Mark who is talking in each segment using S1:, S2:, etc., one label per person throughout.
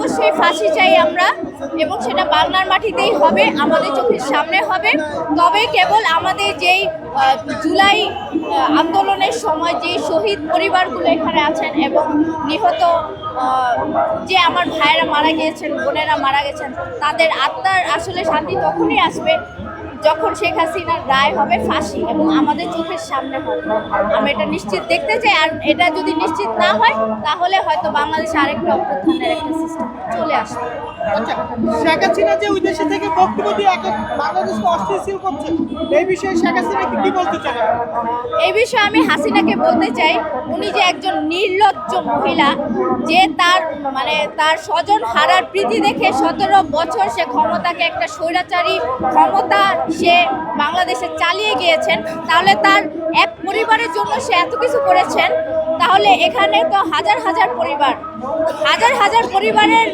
S1: অবশ্যই ফাঁসি চাই আমরা এবং সেটা বাংলার মাটিতেই হবে, আমাদের চোখের সামনে হবে। তবে কেবল আমাদের যেই জুলাই আন্দোলনের সময় যে শহীদ পরিবারগুলো এখানে আছেন এবং নিহত যে আমার ভাইয়েরা মারা গিয়েছেন, বোনেরা মারা গেছেন, তাদের আত্মার আসলে শান্তি তখনই আসবে যখন শেখ হাসিনার রায় হবে ফাঁসি এবং আমাদের চোখের সামনে হবে। আমরা এটা নিশ্চিত দেখতে চাই, আর এটা যদি নিশ্চিত না হয়, তাহলে হয়তো বাংলাদেশ আরেকটা অভ্যুত্থানের একটা সিস্টেম চলে আসবে।
S2: শেখ হাসিনা যে ওই দেশে থেকে বক্তব্য দিয়ে এক বাংলাদেশকে অস্থিতিশীল করছে, এই বিষয়ে শেখ হাসিনা কি বলতে চান
S1: এই বিষয়ে আমি হাসিনাকে বলতে চাই, উনি যে একজন নির্লজ্জ মহিলা, যে তার মানে তার স্বজন হারার প্রীতি দেখে সতেরো বছর সে ক্ষমতাকে একটা স্বৈরাচারী ক্ষমতা সে বাংলাদেশে চালিয়ে গিয়েছেন, তাহলে তার এক পরিবারের জন্য সে এত কিছু করেছেন, তাহলে এখানে তো হাজার হাজার পরিবার, হাজার হাজার পরিবারের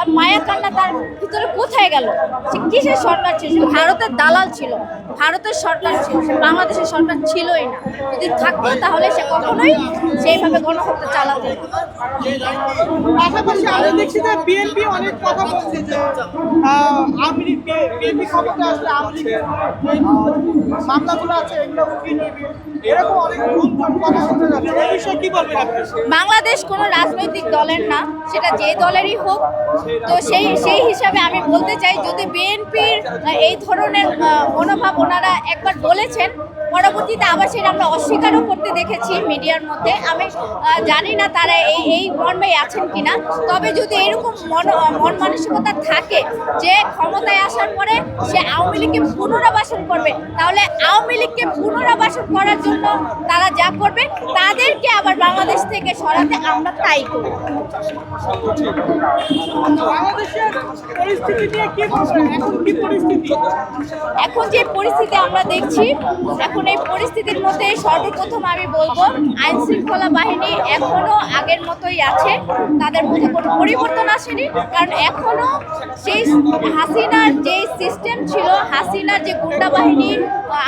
S1: তার মায়া কান্না তার ভিতরে কোথায় গেল? সে কিসের সরকার ছিল? সে ভারতের দালাল ছিল। ভারতের সরকার ছিল। সে বাংলাদেশের সরকার ছিলই না। যদি থাকতো তাহলে সে কখনোই সেইভাবে গণহত্যা চালাতো
S2: পাশাপাশি আমরা দেখছি যে বিএনপি অনেক কথা বলছে যে আহ, আওয়ামী বিএনপি ক্ষমতা আসলে আওয়ামী মামলাগুলো আছে এগুলো উঠিয়ে নেবে। এরকম অনেক কথা শোনা যাচ্ছে। এই বিষয়ে কি বলবেন আপনি?
S1: বাংলাদেশ কোনো রাজনৈতিক দলের না। সেটা যে দলেরই হোক তো সেই সেই হিসাবে আমি বলতে চাই, যদি বিএনপির এই ধরনের মনোভাব ওনারা একবার বলেছেন পরবর্তীতে আবার সেটা আমরা অস্বীকারও করতে দেখেছি মিডিয়ার মধ্যে। আমি জানি না তারা এই এই মর্মে আছেন কিনা। তবে যদি এরকম মন মন মানসিকতা থাকে যে ক্ষমতায় আসার পরে সে আওয়ামী লীগকে পুনরাবাসন করবে তাহলে আওয়ামী লীগকে পুনরাবাসন করার জন্য তারা যা করবে তাদেরকে আবার বাংলাদেশ থেকে সরাতে আমরা তাই করব।
S2: এখন
S1: যে পরিস্থিতি আমরা দেখছি এখন এই পরিস্থিতির মধ্যে সর্বপ্রথম আমি বলব, আইন শৃঙ্খলা বাহিনী এখনও আগের মতোই আছে। তাদের মধ্যে কোনো পরিবর্তন আসেনি, কারণ এখনও সেই হাসিনার যে সিস্টেম ছিল, হাসিনার যে গুন্ডা বাহিনী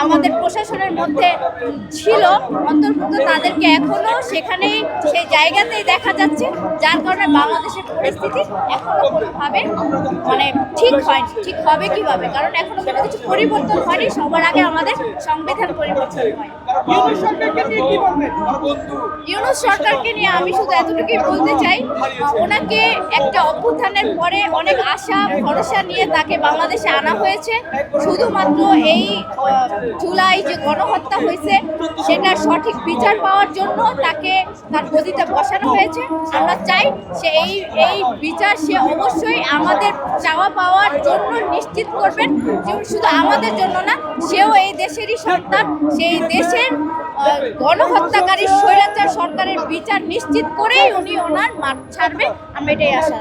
S1: আমাদের প্রশাসনের মধ্যে ছিল অন্তর্ভুক্ত তাদেরকে এখনও সেখানেই সেই জায়গাতেই দেখা যাচ্ছে যার কারণে বাংলাদেশের পরিস্থিতি এখনও কোনোভাবে মানে ঠিক হয়নি। ঠিক হবে কীভাবে? কারণ এখনও কোনো কিছু পরিবর্তন হয়নি সবার আগে আমাদের সংবিধান পরিবর্তন হয়।
S2: ইউনিট সরকারকে নিয়ে
S1: ইউনুস সরকারকে নিয়ে আমি শুধু এতটুকুই বলতে চাই ওনাকে একটা অভ্যুত্থানের পরে অনেক আশা ভরসা নিয়ে তাকে বাংলাদেশে আনা হয়েছে। শুধুমাত্র এই জুলাই যে গণহত্যা হয়েছে, সেটার সঠিক বিচার পাওয়ার জন্য তাকে তার গদিতে বসানো হয়েছে। আমরা চাই সে এই এই বিচার সে অবশ্যই আমাদের চাওয়া পাওয়ার জন্য নিশ্চিত করবেন। শুধু আমাদের জন্য না, সেও এই দেশেরই সন্তান। সেই দেশের গণহত্যাকারী স্বৈরাচার সরকারের বিচার নিশ্চিত করেই উনি ওনার মাঠ ছাড়বে আমরা এটাই আশা